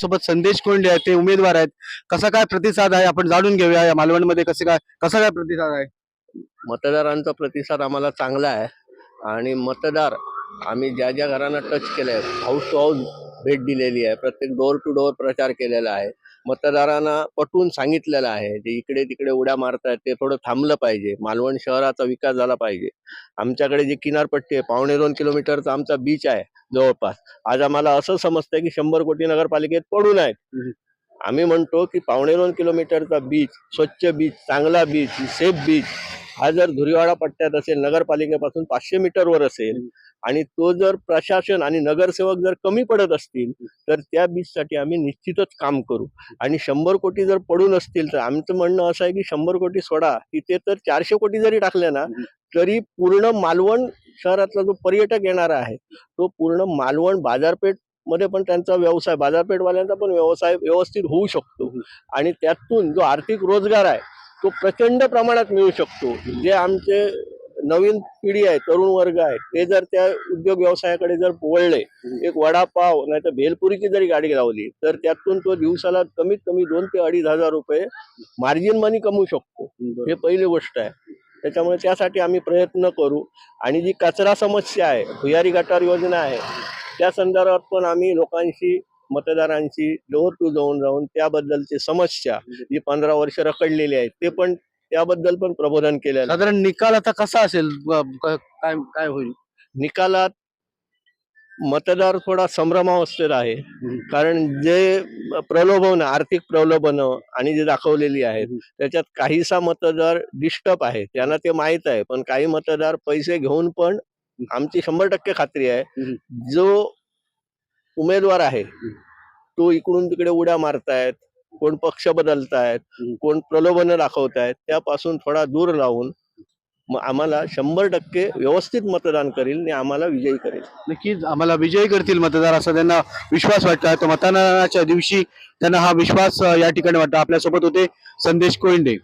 आपल्यासोबत संदेश कोंडे आहेत ते उमेदवार आहेत. कसा काय प्रतिसाद आहे? आपण जाणून घेऊया या मालवणमध्ये कसे काय कसा काय प्रतिसाद आहे? मतदारांचा प्रतिसाद आम्हाला चांगला आहे. आणि मतदार आम्ही ज्या ज्या घरांना टच केलं आहे हाऊस टू हाऊस भेट दिलेली आहे. प्रत्येक डोअर टू डोअर प्रचार केलेला आहे. मतदारांना पटवून सांगितलेलं आहे जे इकडे तिकडे उड्या मारतायत ते थोडं थांबलं पाहिजे. मालवण शहराचा विकास झाला पाहिजे. आमच्याकडे जी किनारपट्टी आहे पावणे दोन किलोमीटरचा आमचा बीच आहे. जवळपास. आज आम्हाला असं समजतंय की शंभर कोटी नगरपालिकेत पडून आहेत आम्ही म्हणतो की पावणे दोन किलोमीटरचा बीच स्वच्छ बीच चांगला बीच सेफ बीच हा जर धुरीवाडा पट्ट्यात असेल नगरपालिकेपासून पाचशे मीटरवर असेल आणि तो जर प्रशासन आणि नगरसेवक जर कमी पडत असतील तर त्या बीचसाठी आम्ही निश्चितच काम करू. आणि शंभर कोटी जर पडून असतील तर आमचं म्हणणं असं आहे की शंभर कोटी सोडा. तिथे तर चारशे कोटी जरी टाकले ना तरी पूर्ण मालवण शहरातला जो पर्यटक येणारा आहे तो पूर्ण मालवण बाजारपेठमध्ये पण त्यांचा व्यवसाय बाजारपेठवाल्यांचा पण व्यवसाय व्यवस्थित होऊ शकतो. आणि त्यातून जो आर्थिक रोजगार आहे तो प्रचंड प्रमाणात मिळू शकतो. जे आमचे नवीन पिढी आहे तरुण वर्ग आहे ते जर त्या उद्योग व्यवसायाकडे जर वळले एक वडापाव नाही तर भेलपुरीची जरी गाडी लावली तर त्यातून तो दिवसाला कमीत कमी दोन ते अडीच हजार रुपये मार्जिन मनी कमवू शकतो. हे पहिली गोष्ट आहे. त्याच्यामुळे त्यासाठी आम्ही प्रयत्न करू. आणि जी कचरा समस्या आहे भुयारी गटार योजना आहे त्या संदर्भात पण आम्ही लोकांशी मतदारांशी डोअर टू जाऊन जाऊन त्याबद्दलची समस्या जी पंधरा वर्ष रखडलेली आहे ते पण त्याबद्दल पण प्रबोधन आहे. साधारण निकाल आता कसा असेल? ब- क- काय काय होईल? निकालात मतदार थोडा संभ्रमावस्थेत आहे. कारण जे प्रलोभन आर्थिक प्रलोभन आणि जे दाखवलेली आहेत त्याच्यात काहीसा मतदार डिस्टर्ब आहे. त्यांना ते माहीत आहे पण काही मतदार पैसे घेऊन पण आमची शंभर टक्के खात्री आहे. जो उमेदवार आहे तो इकडून तिकडे उड्या मारतायत कोण पक्ष बदलतायत कोण प्रलोभन दाखवतायत त्यापासून थोडा दूर राहून मग आम्हाला शंभर टक्के व्यवस्थित मतदान करेल आणि आम्हाला विजयी करेल. नक्कीच आम्हाला विजयी करतील मतदार असा त्यांना विश्वास वाटतो तर मतदानाच्या दिवशी त्यांना हा विश्वास या ठिकाणी वाटतो. आपल्यासोबत होते संदेश कोइंडे